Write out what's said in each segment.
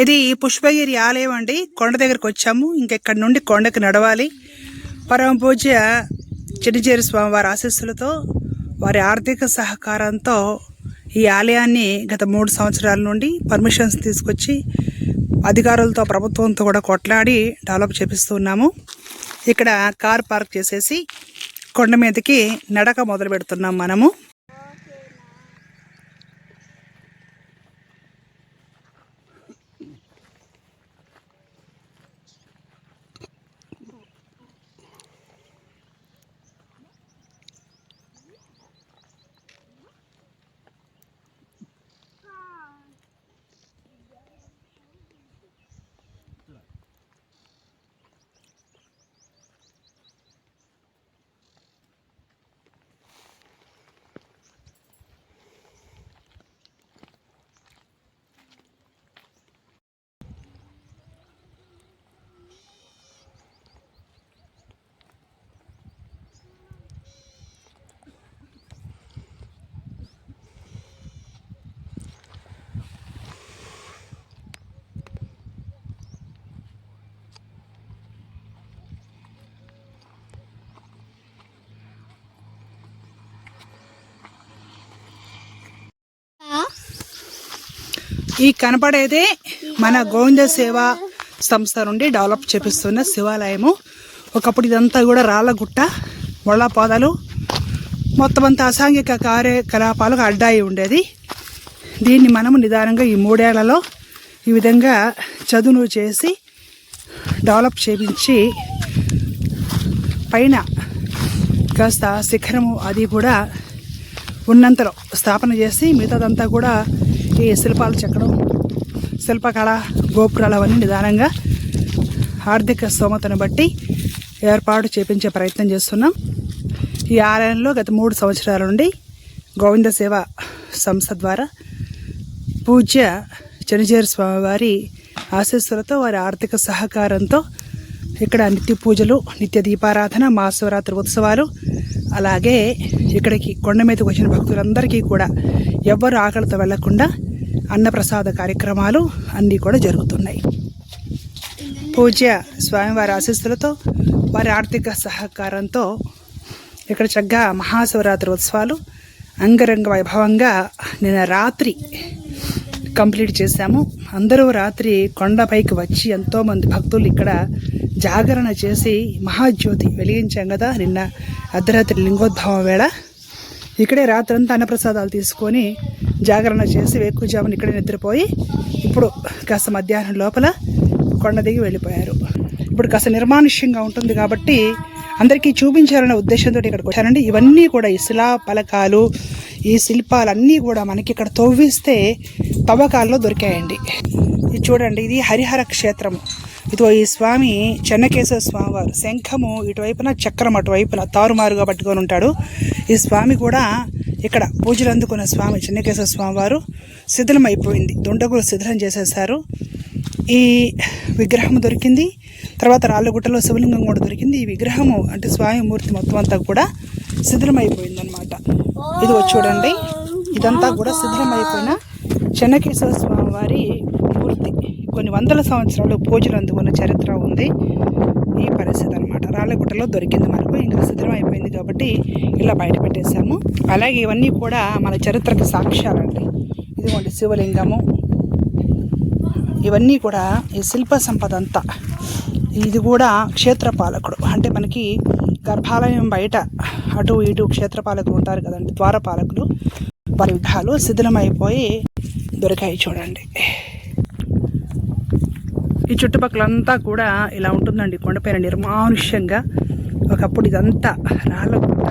ఇది పుష్పగిరి ఆలయం అండి. కొండ దగ్గరకు వచ్చాము. ఇంకెక్కడి నుండి కొండకి నడవాలి? పరమ పూజ్య చిడిచేరి స్వామివారి ఆశీస్సులతో వారి ఆర్థిక సహకారంతో ఈ ఆలయాన్ని గత మూడు సంవత్సరాల నుండి పర్మిషన్స్ తీసుకొచ్చి అధికారులతో ప్రభుత్వంతో కూడా కొట్లాడి డెవలప్ చేపిస్తున్నాము ఇక్కడ కార్ పార్క్ చేసేసి కొండ మీదకి నడక మొదలు పెడుతున్నాం మనము. ఈ కనపడేదే మన గోవింద సేవా సంస్థ నుండి డెవలప్ చేపిస్తున్న శివాలయము. ఒకప్పుడు ఇదంతా కూడా రాళ్ళగుట్ట ముళ్ళ మొత్తం అంతా అసాంఘిక కార్యకలాపాలకు అడ్డాయి ఉండేది. దీన్ని మనము నిదానంగా ఈ మూడేళ్ళలో ఈ విధంగా చదును చేసి డెవలప్ చేపించి పైన కాస్త శిఖరము అది కూడా ఉన్నంతలో స్థాపన చేసి మిగతాదంతా కూడా ఈ శిల్పాలు చెక్కడం శిల్పకళ గోపురాలు అవన్నీ నిదానంగా ఆర్థిక స్తోమతను బట్టి ఏర్పాటు చేపించే ప్రయత్నం చేస్తున్నాం. ఈ ఆలయంలో గత మూడు సంవత్సరాల నుండి గోవింద సేవ సంస్థ ద్వారా పూజ్య చనిజేరు స్వామివారి ఆశీస్సులతో వారి ఆర్థిక సహకారంతో ఇక్కడ నిత్య పూజలు నిత్య దీపారాధన మహాశివరాత్రి ఉత్సవాలు అలాగే ఇక్కడికి కొండ మీదకి వచ్చిన భక్తులందరికీ కూడా ఎవ్వరు ఆకలితో వెళ్ళకుండా అన్నప్రసాద కార్యక్రమాలు అన్నీ కూడా జరుగుతున్నాయి. పూజ్య స్వామివారి ఆశీస్సులతో వారి ఆర్థిక సహకారంతో ఇక్కడ చక్కగా మహాశివరాత్రి ఉత్సవాలు అంగరంగ వైభవంగా నిన్న రాత్రి కంప్లీట్ చేశాము. అందరూ రాత్రి కొండపైకి వచ్చి ఎంతోమంది భక్తులు ఇక్కడ జాగరణ చేసి మహాజ్యోతి వెలిగించాం కదా నిన్న అర్ధరాత్రి లింగోద్భవం వేళ. ఇక్కడే రాత్రంతా అన్నప్రసాదాలు తీసుకొని జాగరణ చేసి వేకుజామున ఇక్కడే నిద్రపోయి ఇప్పుడు కాస్త మధ్యాహ్నం లోపల కొండ దిగి వెళ్ళిపోయారు. ఇప్పుడు కాస్త నిర్మానుష్యంగా ఉంటుంది కాబట్టి అందరికీ చూపించాలనే ఉద్దేశంతో ఇక్కడికి వచ్చారండి ఇవన్నీ కూడా ఈ శిలా పలకాలు ఈ శిల్పాలన్నీ కూడా మనకి ఇక్కడ తవ్విస్తే తవ్వకాల్లో దొరికాయండి. ఇది చూడండి ఇది హరిహర క్షేత్రము ఇదిగో ఈ స్వామి చెన్నకేశ్వర స్వామి వారు శంఖము ఇటువైపున చక్రం అటువైపున తారుమారుగా పట్టుకొని ఉంటాడు. ఈ స్వామి కూడా ఇక్కడ పూజలు అందుకున్న స్వామి చెన్నకేశ్వర స్వామి వారు శిథిలం అయిపోయింది దుండగులు శిథిలం చేసేసారు ఈ విగ్రహం దొరికింది. తర్వాత రాళ్ళగుట్టలో శివలింగం కూడా దొరికింది. ఈ విగ్రహము అంటే స్వామి మూర్తి మొత్తం అంతా కూడా శిథిలం అయిపోయింది అనమాట ఇది వచ్చి చూడండి ఇదంతా కూడా శిథిలం అయిపోయిన చెన్నకేశ్వర స్వామి వారి కొన్ని వందల సంవత్సరాలు పూజలు అందుకున్న చరిత్ర ఉంది. ఈ పరిస్థితి అనమాట రాళ్ళగుట్టలో దొరికింది మనకు. ఇంకా సిద్ధం అయిపోయింది కాబట్టి ఇలా బయట పెట్టేశాము. అలాగే ఇవన్నీ కూడా మన చరిత్రకు సాక్ష్యాలండి. ఇదిగోండి శివలింగము. ఇవన్నీ కూడా ఈ శిల్ప సంపద అంతా ఇది కూడా క్షేత్రపాలకుడు. అంటే మనకి గర్భాలయం బయట అటు ఇటు క్షేత్రపాలకులు ఉంటారు కదండి ద్వారపాలకులు. వారి విగ్రహాలు శిథిలమైపోయి దొరికాయి చూడండి. ఈ చుట్టుపక్కలంతా కూడా ఇలా ఉంటుందండి కొండపైన నిర్మానుష్యంగా. ఒకప్పుడు ఇదంతా రాళ్ళ గుట్ట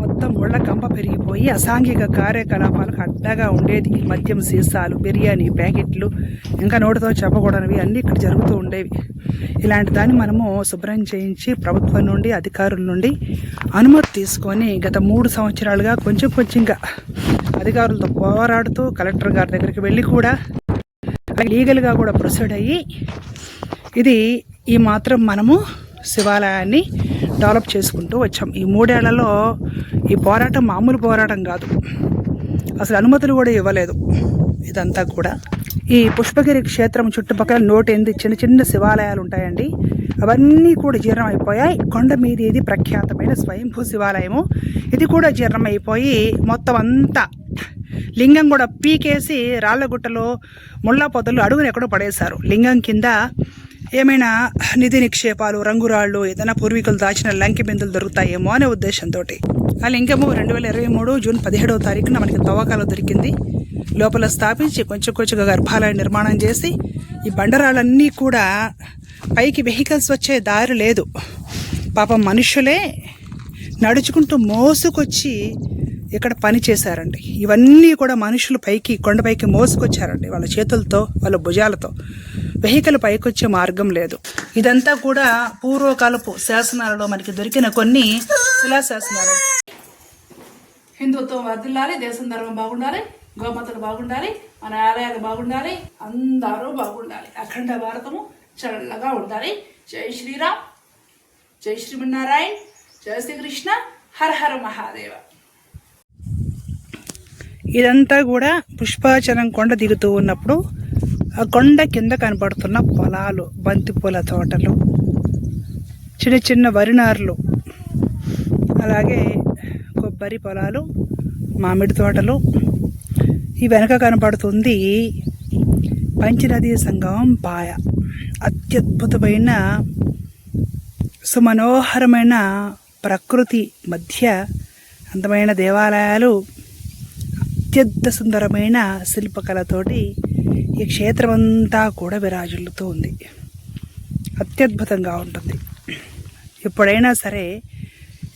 మొత్తం ఒళ్ళ కంప పెరిగిపోయి అసాంఘిక కార్యకలాపాలకు అడ్డగా ఉండేది. మద్యం సీసాలు బిర్యానీ ప్యాకెట్లు ఇంకా నోటితో చెప్పకూడనివి అన్నీ ఇక్కడ జరుగుతూ ఉండేవి. ఇలాంటి దాన్ని మనము శుభ్రం చేయించి ప్రభుత్వం నుండి అధికారుల నుండి అనుమతి తీసుకొని గత మూడు సంవత్సరాలుగా కొంచెం కొంచెంగా అధికారులతో పోరాడుతూ కలెక్టర్ గారి దగ్గరికి వెళ్ళి కూడా లీగల్గా కూడా ప్రొసీడ్ అయ్యి ఇది ఈ మాత్రం మనము శివాలయాన్ని డెవలప్ చేసుకుంటూ వచ్చాం. ఈ మూడేళ్ళలో ఈ పోరాటం మామూలు పోరాటం కాదు. అసలు అనుమతులు కూడా ఇవ్వలేదు ఇదంతా కూడా. ఈ పుష్పగిరి క్షేత్రం చుట్టుపక్కల నూట ఎనిమిది చిన్న చిన్న శివాలయాలు ఉంటాయండి. అవన్నీ కూడా జీర్ణం అయిపోయాయి. కొండ మీద ఇది ప్రఖ్యాతమైన స్వయంభూ శివాలయము. ఇది కూడా జీర్ణం అయిపోయి మొత్తం అంతా లింగం కూడా పీకేసి రాళ్ళగుట్టలో ముళ్ళ పొదలు అడుగుని ఎక్కడో పడేశారు. లింగం కింద ఏమైనా నిధి నిక్షేపాలు రంగురాళ్ళు ఏదైనా పూర్వీకులు దాచిన లంకి బిందులు దొరుకుతాయేమో అనే ఉద్దేశంతో ఆ లింగము రెండు వేల ఇరవై మూడు జూన్ పదిహేడవ తారీఖున మనకి తవ్వకాలు దొరికింది. లోపల స్థాపించి కొంచెం కొంచెంగా గర్భాలయ నిర్మాణం చేసి ఈ బండరాళ్ళన్నీ కూడా పైకి వెహికల్స్ వచ్చే దారి లేదు. పాపం మనుషులే నడుచుకుంటూ మోసుకొచ్చి ఇక్కడ పని చేశారండి. ఇవన్నీ కూడా మనుషులు పైకి కొండపైకి మోసుకొచ్చారండి వాళ్ళ చేతులతో వాళ్ళ భుజాలతో. వెహికల్ పైకొచ్చే మార్గం లేదు. ఇదంతా కూడా పూర్వకాలపు శాసనాలలో మనకి దొరికిన కొన్ని శిలా శాసనాలు హిందుత్వం వర్దిల్లాలి దేశం ధర్మం బాగుండాలి గోమాతలు బాగుండాలి మన ఆలయాలు బాగుండాలి అందరూ బాగుండాలి అఖండ భారతము చల్లగా ఉండాలి. జై శ్రీరామ్ జై శ్రీమన్నారాయణ జై శ్రీకృష్ణ హర హర మహాదేవ. ఇదంతా కూడా పుష్పాచలం కొండ దిగుతూ ఉన్నప్పుడు ఆ కొండ కింద కనపడుతున్న పొలాలు బంతి పూల తోటలు చిన్న చిన్న వరినారులు అలాగే కొబ్బరి పొలాలు మామిడి తోటలు. ఈ వెనక కనపడుతుంది పంచనదీ సంగమం పాయ. అత్యద్భుతమైన సుమనోహరమైన ప్రకృతి మధ్య అందమైన దేవాలయాలు అత్యంత సుందరమైన శిల్పకళతోటి ఈ క్షేత్రం అంతా కూడా విరాజిల్లుతూ ఉంది. అత్యద్భుతంగా ఉంటుంది. ఎప్పుడైనా సరే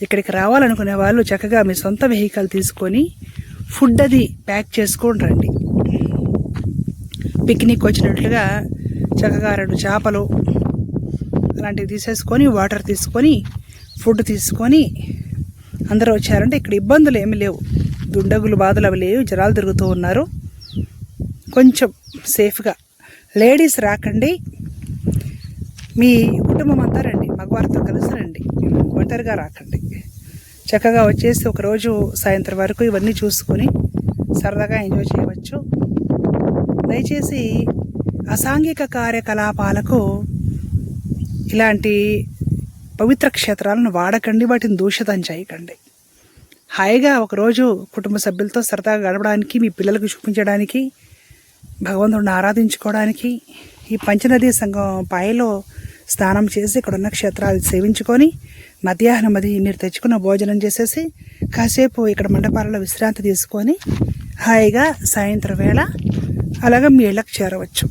ఇక్కడికి రావాలనుకునే వాళ్ళు చక్కగా మీ సొంత వెహికల్ తీసుకొని ఫుడ్ అది ప్యాక్ చేసుకొని రండి. పిక్నిక్ వచ్చినట్లుగా చక్కగా రెండు చేపలు అలాంటివి తీసేసుకొని వాటర్ తీసుకొని ఫుడ్ తీసుకొని అందరూ వచ్చారంటే ఇక్కడ ఇబ్బందులు ఏమి లేవు. దుండగులు బాధలు అవి లేవు జనాలు తిరుగుతూ ఉన్నారు. కొంచెం సేఫ్గా. లేడీస్ రాకండి. మీ కుటుంబం అంతా రండి. మగవారితో కలిసి రండి. ఒంటరిగా రాకండి. చక్కగా వచ్చేసి ఒకరోజు సాయంత్రం వరకు ఇవన్నీ చూసుకొని సరదాగా ఎంజాయ్ చేయవచ్చు. దయచేసి అసాంఘిక కార్యకలాపాలకు ఇలాంటి పవిత్ర క్షేత్రాలను వాడకండి వాటిని దూషితం చేయకండి. హాయిగా ఒకరోజు కుటుంబ సభ్యులతో సరదాగా గడపడానికి మీ పిల్లలకు చూపించడానికి భగవంతుడిని ఆరాధించుకోవడానికి ఈ పంచనదీ సంఘం పాయలో స్నానం చేసి ఇక్కడ ఉన్న క్షేత్రాలు సేవించుకొని మధ్యాహ్నం అది మీరు తెచ్చుకున్న భోజనం చేసేసి కాసేపు ఇక్కడ మండపాలలో విశ్రాంతి తీసుకొని హాయిగా సాయంత్రం వేళ అలాగే మీ ఇళ్ళకు చేరవచ్చు.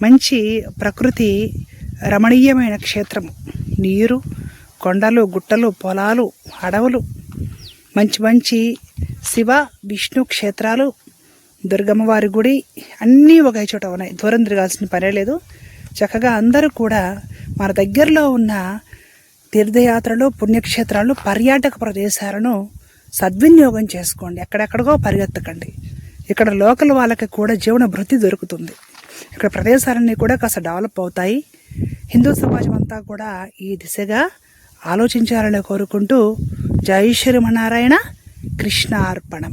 మంచి ప్రకృతి రమణీయమైన క్షేత్రము. నీరు కొండలు గుట్టలు పొలాలు అడవులు మంచి మంచి శివ విష్ణు క్షేత్రాలు దుర్గమ్మవారి గుడి అన్నీ ఒకే చోట ఉన్నాయి. దూరం తిరగాల్సిన పనే లేదు. చక్కగా అందరూ కూడా మన దగ్గరలో ఉన్న తీర్థయాత్రలు పుణ్యక్షేత్రాలు పర్యాటక ప్రదేశాలను సద్వినియోగం చేసుకోండి. ఎక్కడెక్కడికో పరిగెత్తకండి. ఇక్కడ లోకల్ వాళ్ళకి కూడా జీవన భృతి దొరుకుతుంది. ఇక్కడ ప్రదేశాలన్నీ కూడా కాస్త డెవలప్ అవుతాయి. హిందూ సమాజం అంతా కూడా ఈ దిశగా ఆలోచించాలని కోరుకుంటూ జై శ్రీమనారాయణ కృష్ణ అర్పణం